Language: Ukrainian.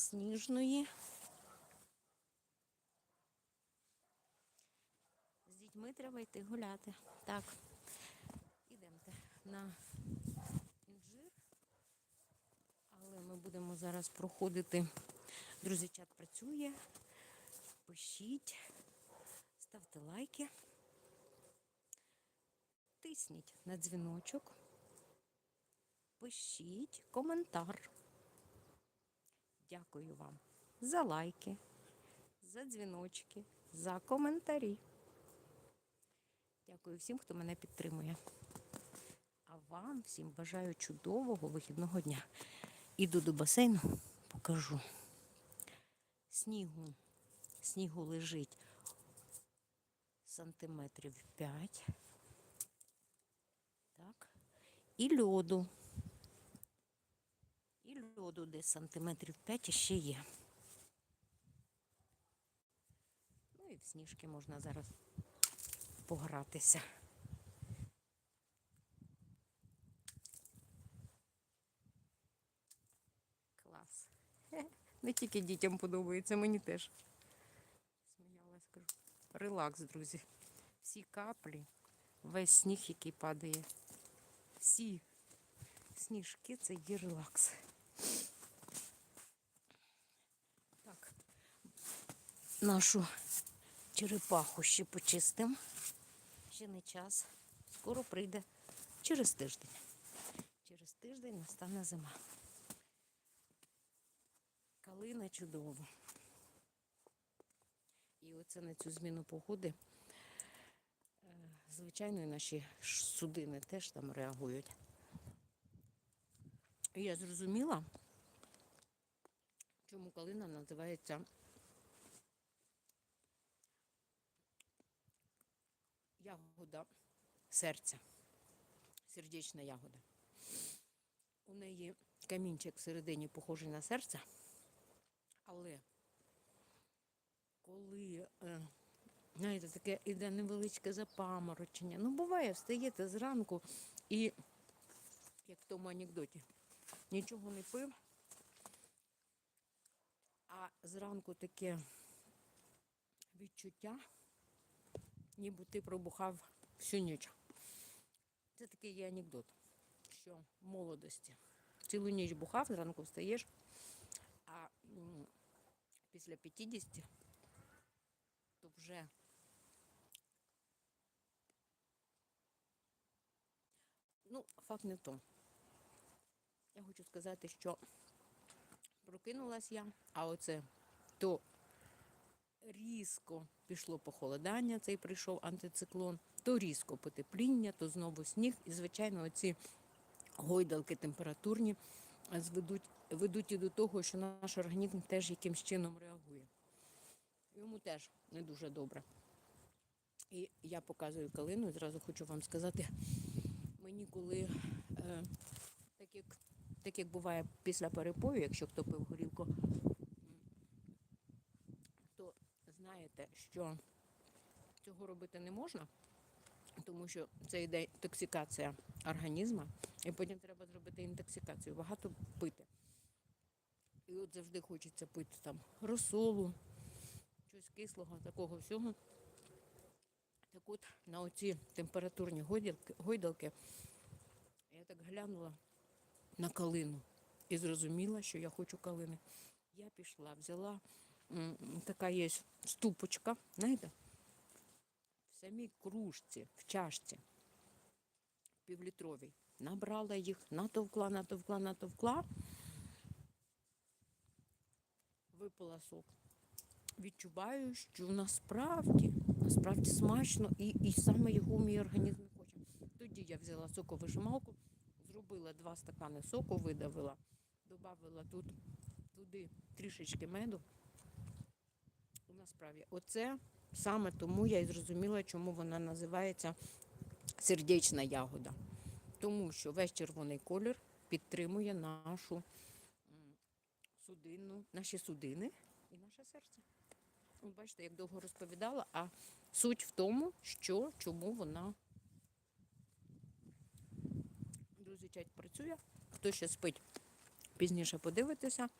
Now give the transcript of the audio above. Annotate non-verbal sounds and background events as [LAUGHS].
сніжної. З дітьми треба йти гуляти. Так, ідемте на інжир. Але ми будемо зараз проходити. Друзі, чат працює. Пишіть, ставте лайки, тисніть на дзвіночок, пишіть коментар. Дякую вам за лайки, за дзвіночки, за коментарі. Дякую всім, хто мене підтримує. А вам всім бажаю чудового вихідного дня. Іду до басейну, покажу. Снігу. Снігу лежить сантиметрів 5. Так. І льоду. Льоду десь сантиметрів 5 іще є. Ну і в сніжки можна зараз погратися. Клас. [LAUGHS] Не тільки дітям подобається, мені теж. Сміялась, кажу. Релакс, друзі. Всі каплі, весь сніг, який падає. Всі сніжки це є релакс. Нашу черепаху ще почистимо. Ще не час. Скоро прийде через тиждень. Через тиждень настане зима. Калина чудово. І оце на цю зміну погоди. е, Звичайно, і наші судини теж там реагують. Я зрозуміла, чому калина називається ягода серця, сердечна ягода. У неї камінчик всередині похожий на серце, але коли, е, знаєте, таке іде невеличке запаморочення, ну буває, встаєте зранку і, як в тому анекдоті, нічого не пив, а зранку таке відчуття, ніби ти пробухав всю ніч. Це такий є анекдот, що в молодості цілу ніч бухав, зранку встаєш, а після 50 то вже ну, факт не тому. Я хочу сказати, що прокинулась я, а оце то різко пішло похолодання, цей прийшов антициклон, то різко потепління, то знову сніг. І, звичайно, оці гойдалки температурні е, зведуть, ведуть і до того, що наш організм теж якимсь чином реагує. Йому теж не дуже добре. І я показую калину, і зразу хочу вам сказати, мені коли е, так, як, так як буває після перепою, якщо хто пив горілку, м, то знаєте, що цього робити не можна, тому що це йде токсикація організму, і потім треба зробити інтоксикацію, багато пити. І от завжди хочеться пити там розсолу, щось кислого, такого всього. Так от на оці температурні гойдалки, я так глянула на калину і зрозуміла, що я хочу калини. Я пішла, взяла така є ступочка, знаєте, в самій кружці, в чашці півлітровій. Набрала їх, натовкла, натовкла, натовкла, випила сок. Відчуваю, що насправді, насправді смачно і, і саме його мій організм хоче. Тоді я взяла соковижималку, зробила два стакани соку, видавила, додавила тут, туди трішечки меду. Насправді, оце саме тому я і зрозуміла, чому вона називається сердечна ягода. Тому що весь червоний колір підтримує нашу судину, наші судини і наше серце. Ви бачите, як довго розповідала, а суть в тому, що чому вона друзі, чать працює. Хто ще спить, пізніше подивитися.